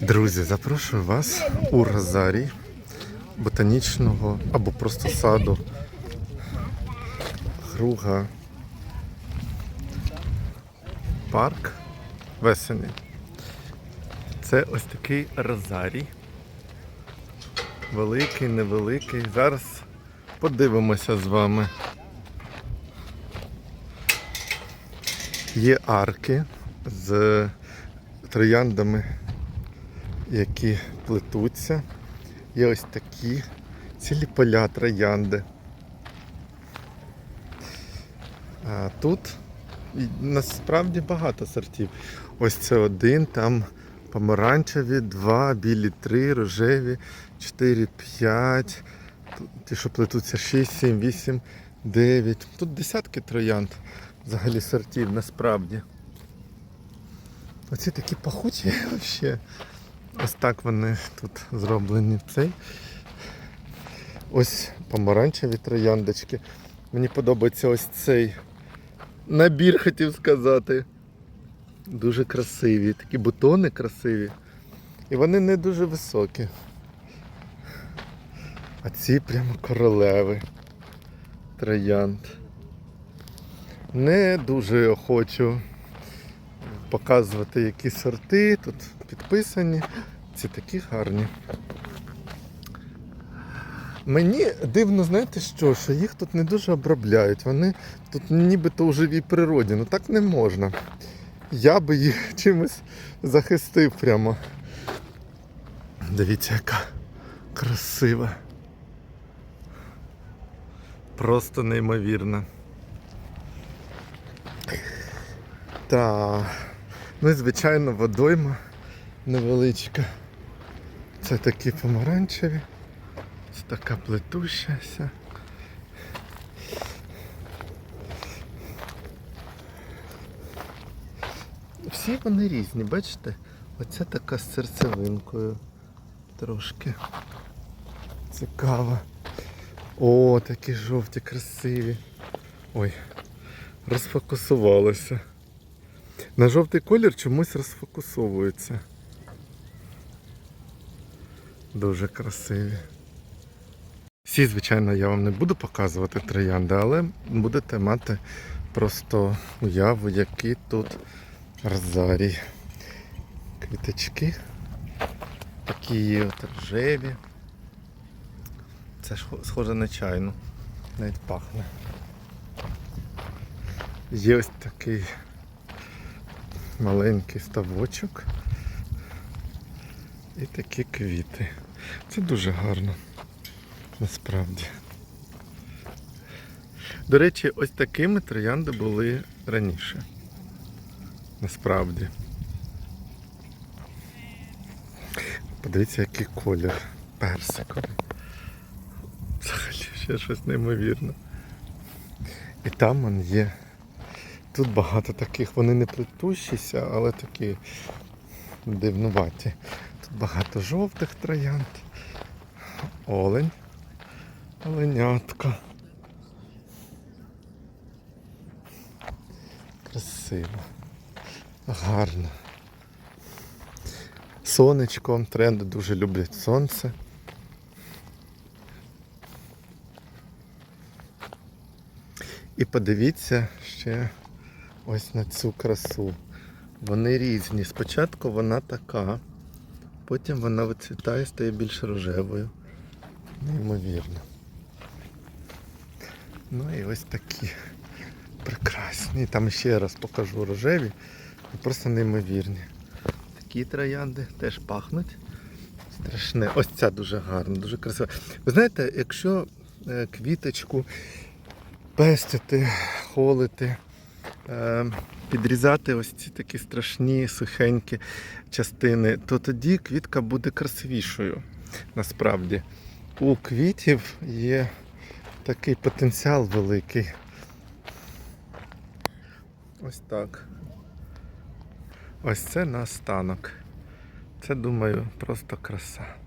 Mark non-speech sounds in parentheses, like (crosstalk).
Друзі, запрошую вас у Розарій ботанічного або просто саду Круга парк весени. Це ось такий розарій. Великий, невеликий. Зараз подивимося з вами. Є арки з трояндами, які плетуться. Є ось такі цілі поля троянди. А тут насправді багато сортів. Ось це один, там помаранчеві, два, білі три, рожеві, чотири, п'ять. Ті, що плетуться 6, 7, 8, 9. Тут десятки троянд взагалі сортів насправді. Оці такі пахучі (laughs) взагалі. Ось так вони тут зроблені. Цей. Ось помаранчеві трояндочки. Мені подобається ось цей набір, хотів сказати. Дуже красиві. Такі бутони красиві. І вони не дуже високі. А ці прямо королеви. Троянд. Не дуже хочу показувати які сорти. Тут підписані. Ці такі гарні. Мені дивно, знаєте що, що їх тут не дуже обробляють. Вони тут нібито у живій природі. Ну так не можна. Я би їх (laughs) чимось захистив прямо. Дивіться, яка красива. Просто неймовірна. Так. Ну і звичайно водойма невеличка. Це такі помаранчеві. Це така плетущася. Всі вони різні, бачите? Оця така з серцевинкою. Трошки. Цікава. О, такі жовті, красиві. Ой, розфокусувалося. На жовтий колір чомусь розфокусовується. Дуже красиві. Всі, звичайно, я вам не буду показувати троянди, але будете мати просто уяву, які тут розарій. Квіточки. Такі от рожеві. Це ж схоже на чайну. Навіть пахне. Є ось такий маленький ставочок і такі квіти. Це дуже гарно, насправді. До речі, ось такими троянди були раніше. Насправді. Подивіться, який колір персиковий. Взагалі ще щось неймовірне. І там он є. Тут багато таких, вони не плетущіся, але такі дивнуваті. Тут багато жовтих троянд. Олень. Оленятка. Красиво. Гарно. Сонечко, тренди дуже люблять сонце. І подивіться ще ось на цю красу. Вони різні. Спочатку вона така, потім вона вицвітає, стає більш рожевою. Неймовірно. Ну і ось такі прекрасні. Там ще раз покажу рожеві. Просто неймовірні. Такі троянди теж пахнуть. Страшне. Ось ця дуже гарна, дуже красива. Ви знаєте, якщо е, квіточку пестити, холити, е, підрізати ось ці такі страшні сухенькі частини, то тоді квітка буде красивішою. Насправді. У квітів є такий потенціал великий. Ось так. Ось це наостанок. Це, думаю, просто краса.